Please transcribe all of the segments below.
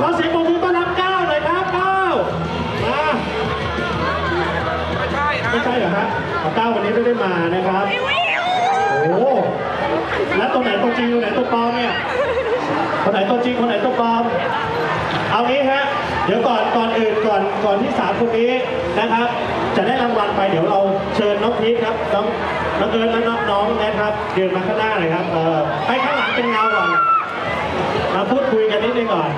ขอเสียงปรบมือต้อนรับก้าวหน่อยครับก้าวมาไม่ใช่ฮะไม่ใช่เหรอฮะเอาก้าววันนี้ไม่ได้มานะครับโอ้แล้วตัวไหนตัวจริงตัวไหนตัวปลอมเนี่ยคนไหนตัวจริงคนไหนตัวปลอมเอางี้ฮะเดี๋ยวก่อนก่อนอื่นก่อนก่อนที่สามคนนี้นะครับ จะได้รางวัลไปเดี๋ยวเราเชิญน้องพีทครับน้องน้องเอิญและน้องน้องนะครับเดินมาข้างหน้าหน่อยครับเออให้ข้างหลังเป็นเงาก่อนมาพูดคุยกันนิดนึงก่อน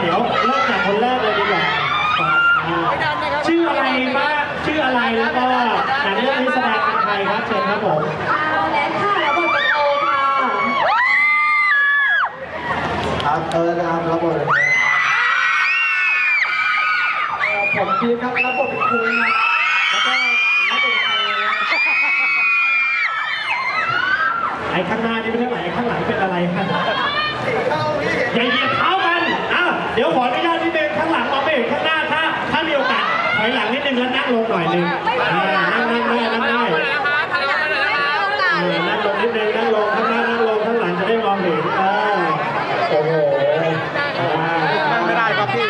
เดี๋ยวเริ่มจากคนแรกเลยดีกว่าอ่าชื่ออะไรบ้างชื่ออะไรแล้วก็หนังเรื่องนี้แสดงเป็นใครครับเชิญครับผมค่ะแนทค่ะรับบทเป็นโอค่ะครับเออนะครับรับบทเป็นผมพีคครับรับบทเป็นคุณครับแล้วก็รับบทเป็นใครนะไอ้ข้างหน้านี่ไม่เท่าไหร่ไอ้ข้างหลังเป็นอะไรครับอย่าเหยียบ เดี๋ยวขออนุญาตนิดนึงข้างหลังมองไม่เห็นข้างหน้าถ้าถ้ามีโอกาสถอยหลังนิดนึงแล้วนั่งลงหน่อยนึงอ่านั่งนั่งได้นั่งได้เออนั่งลงนิดนึงนั่งลงข้างหน้านั่งลงข้างหลังจะได้มองเห็นเออโอ้โหอ่า ไม่ได้ครับพี่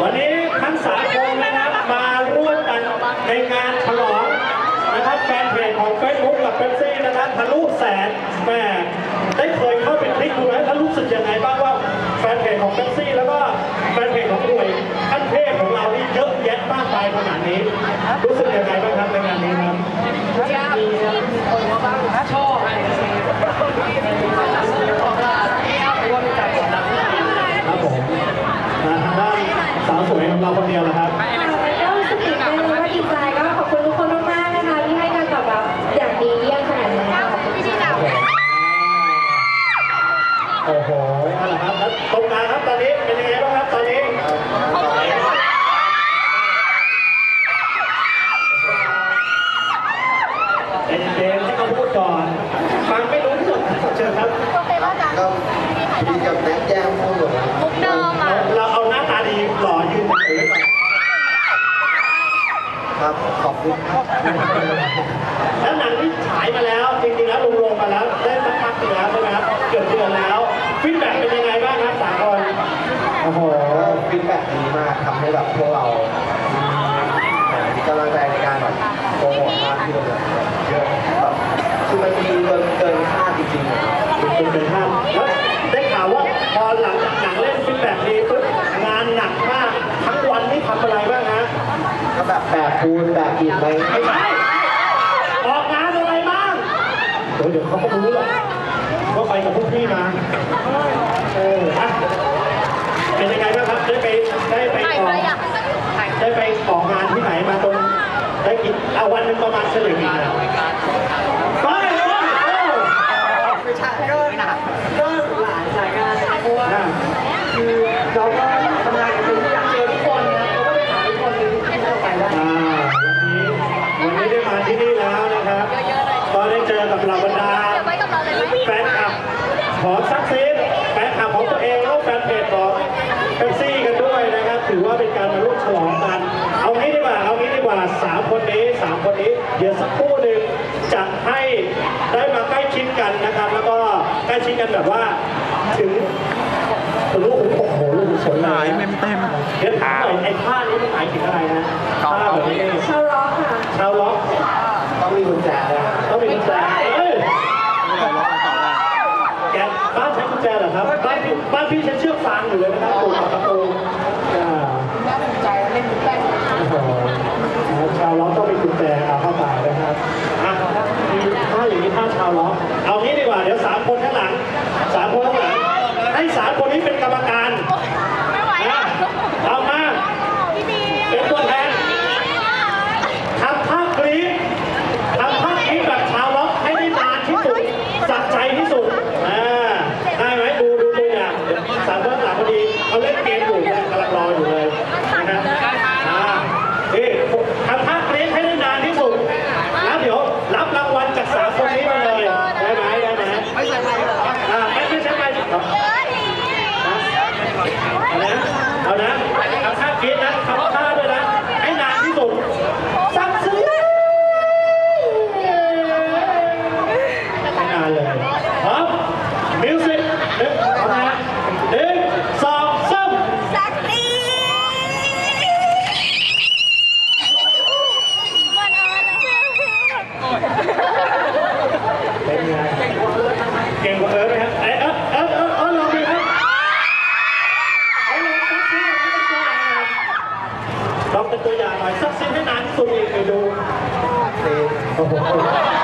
วันนี้ทั้งสามคนนะครับมาร่วมกันในงานฉลองนะครับแฟนเพจของเฟซบุ๊กกับเ e ปซี่นะครับทะลุแสนแหมได้เคยเข้าไปคลิกดูแล้วท่านรู้สึกยังไงบ้างว่า แฟนเพจของเ e ปซี่ แล้วก็แฟนเพจของหน่วยขั้นเทพของเรานี่เยอะแยะมากมายขนาดนี้ รู้สึกยังไงบ้างครับในงานนี้ครับครับผมมาทางด้านสาวสวยของเราคนเดียวนะครับ ก็รู้สึกตื่นเต้นแล้วก็ดีใจก็ขอบคุณทุกคนมากๆนะคะที่ให้การตอบรับอย่างดีเยี่ยมขนาดนี้ค่ะขอบคุณค่ะ โอ้โหเอาละครับแล้วตรงกลางครับตอนนี้เป็นยังไงบ้างครับตอนนี้ใจเย็นๆให้เขาพูดก่อน ฟังไม่รู้เรื่องเชิญครับ ก็พีกับแนทแย่งพูดหมดแล้ว มุกเดิมอะ เราเอาหน้าตาดีหล่อยืนเฉยๆไว้ก่อน ครับขอบคุณครับ แล้วหนังที่ฉายมาแล้วจริงๆแล้วลงๆมาแล้วได้สักพักหนึงแล้วใช่ไหมครับเกือบเดือนแล้วฟีดแบ็กเป็นยังไงบ้างครับสามคน โอ้โหฟีดแบ็กดีมากทำให้แบบพวกเรามีกำลังใจในการแบบ โปรโมทมากขึ้นเลยเยอะแบบคือมันดีเกินเกินคาดจริงๆอะเป็นเป็นท่านแล้วได้ข่าวว่าพอหลังจากหนังเล่นฟีดแบ็กดีปุ๊บงานหนักมาก ทั้งวันนี่ทำอะไรบ้างฮะก็แบบแบบปูนแบบอิฐอะไรไม่ใช่ออกงานอะไรบ้างเดี๋ยวเดี๋ยวเขาก็รู้หรอกว่าไปกับพวกพี่มาเอออะเป็นยังไงบ้างครับได้ไปได้ไปออกได้ไปออกงานที่ไหนมาตรง ได้กินเอาวันหนึงประมาณเฉลี่ยกี่งานไปเลยโอ้ไม่ใช่ก็ก็หลายสายงานเพราะว่าน่ะคือเราก็ทำงานกับคนที่อยากเจอทุกคนนะเราก็ไปหาทุกคนเลยที่เราไปได้ อ่าวันนี้วันนี้ได้มาที่นี่แล้วนะครับก็ได้เจอกับเหล่าบรรดาแฟนคลับของซักซีดแฟนคลับของตัวเองแล้วก็แฟนเพจของเป๊ปซี่กันด้วยนะครับ ถือว่าเป็นการมาร่วมฉลองกัน ว่าสามคนนี้สามคนนี้ เดี๋ยวสักครู่หนึ่งจะให้ได้มาใกล้ชิดกันนะครับ แล้วก็ใกล้ชิดกันแบบว่าถึงลูกโอ้โหลูกสวยเลยนะเดี๋ยวถามหน่อยไอ้ผ้านี้มันหมายถึงอะไรนะผ้าแบบนี้ชาวร็อกค่ะชาวล็อกต้องมีกุญแจด้วยนะต้องมีกุญแจเอ้ยแกบ้านใช้กุญแจเหรอครับบ้านพี่บ้านพี่ใช้เชือกฟางอยู่เลยนะครับปลูกกับประตูอ่า ใจเล่นมุกแป้ง โอ้โหชาวล็อกต้องมีกุญแจเอาเข้าไปนะครับอะมีถ้ เอางนี้ถ้าชาวล็อเอางี้ดีกว่าเดี๋ยวสามคนข้างหลังสามคนข้างหลังให้สามคน Oh,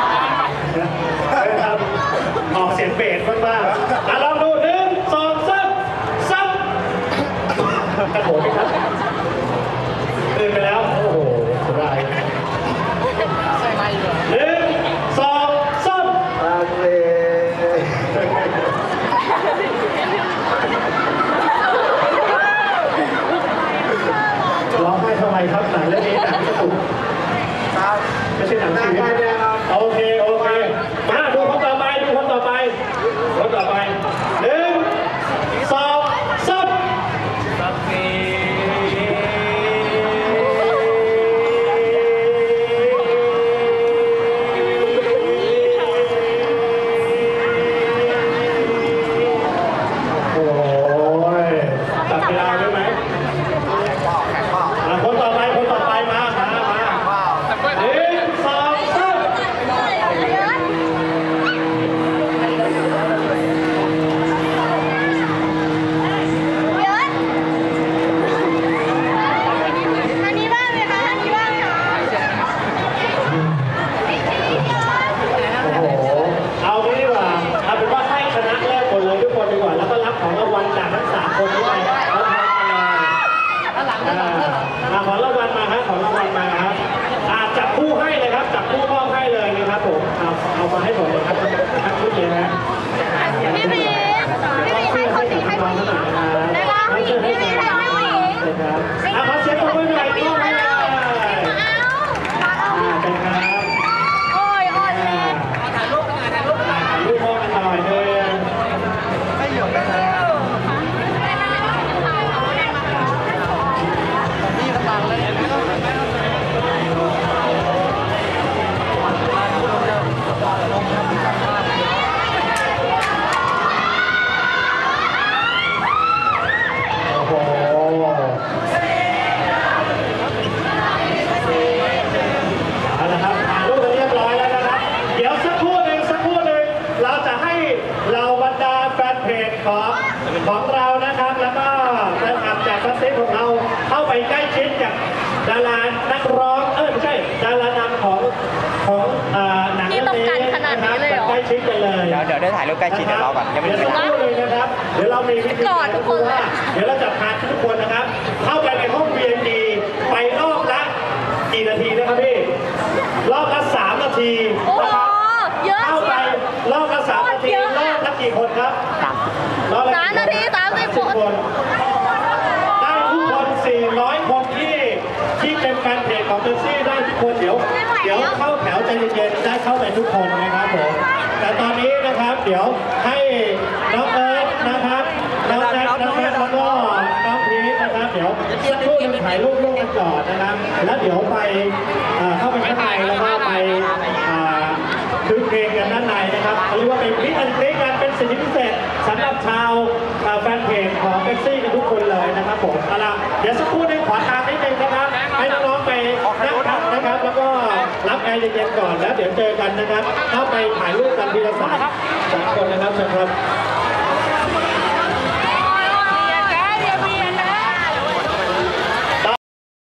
ดี๋ยวเดี๋ยวได้ถ่ายรูปใกล้ชิดเดี๋ยวรอก่อนยังไม่เดี๋ยวถึงสักครู่หนึงนะครับเดี๋ยวเรามีวิธีกอดทุกคนเลย เดี๋ยวเราจะพาทุกคนนะครับ เข้าไปในห้อง VIP ไปรอบละกี่นาทีนะครับพี่ รอบละสามนาทีโอ้โหนะครับ เยอะเข้า น้องเอิร์ธนะครับ น้องแน็กน้องแน็กแล้วก็น้องพีทนะครับ เดี๋ยวสักครู่หนึงถ่ายรูปร่วมกันก่อนนะครับ แล้วเดี๋ยวไปเข้าไปข้างในแล้วก็ไปอ่าคือเพลงกันด้านในนะครับเขาเรียกว่าเป็นพิอันเล็กกันเป็นสิทธิพิเศษสำหรับชาวแฟนเพจของเบปซี่กันทุกคนเลยนะครับผมเอาละเดี๋ยวสักครู่ เย็นๆก่อนแล้วเดี๋ยวเจอกันนะครับเข้าไปถ่ายรูปกันทีละสามสามคนนะครับเชิญครับ